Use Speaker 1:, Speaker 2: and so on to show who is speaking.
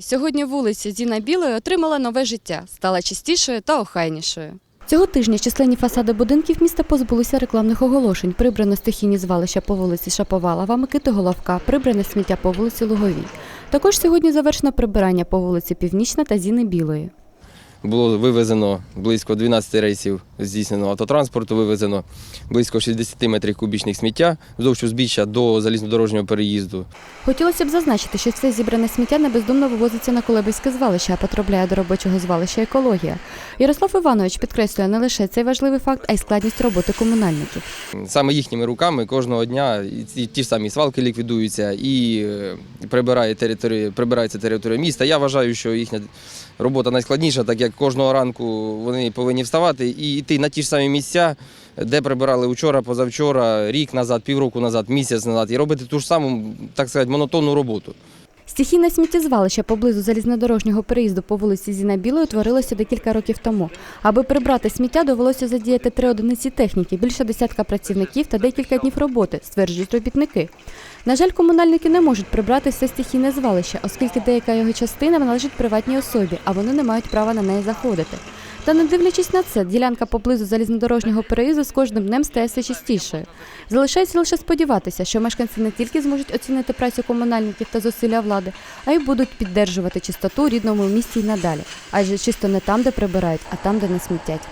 Speaker 1: Сьогодні вулиця Зіна Білої отримала нове життя, стала чистішою та охайнішою. Цього тижня численні фасади будинків міста позбулися рекламних оголошень. Прибрано стихійні звалища по вулиці Шаповалова, Микити Головка, прибране сміття по вулиці Луговій. Також сьогодні завершено прибирання по вулиці Північна та Зіни Білої.
Speaker 2: Було вивезено близько 12 рейсів здійснено автотранспорту, вивезено близько 60 метрів кубічних сміття вздовж узбіччя до залізнодорожнього переїзду.
Speaker 1: Хотілося б зазначити, що все зібране сміття не бездумно вивозиться на Колебельське звалище, а потрапляє до робочого звалища екологія. Ярослав Іванович підкреслює не лише цей важливий факт, а й складність роботи комунальників.
Speaker 2: Саме їхніми руками кожного дня і ті ж самі свалки ліквідуються і е, прибирає територію, прибирається територія міста. Я вважаю, що їхня робота найскладніша, так як кожного ранку вони повинні вставати і йти на ті ж самі місця, де прибирали вчора, позавчора, рік назад, півроку назад, місяць назад, і робити ту ж саму, так сказати, монотонну роботу.
Speaker 1: Стихійне сміттєзвалище поблизу залізнодорожнього переїзду по вулиці Зіна Білої утворилося декілька років тому. Аби прибрати сміття, довелося задіяти три одиниці техніки, більше десятка працівників та декілька днів роботи, стверджують робітники. На жаль, комунальники не можуть прибрати все стихійне звалище, оскільки деяка його частина належить приватній особі, а вони не мають права на неї заходити. Та не дивлячись на це, ділянка поблизу залізнодорожнього переїзду з кожним днем стає все чистішою. Залишається лише сподіватися, що мешканці не тільки зможуть оцінити працю комунальників та зусилля влади, а й будуть піддержувати чистоту рідному місті й надалі. Адже чисто не там, де прибирають, а там, де не смітять.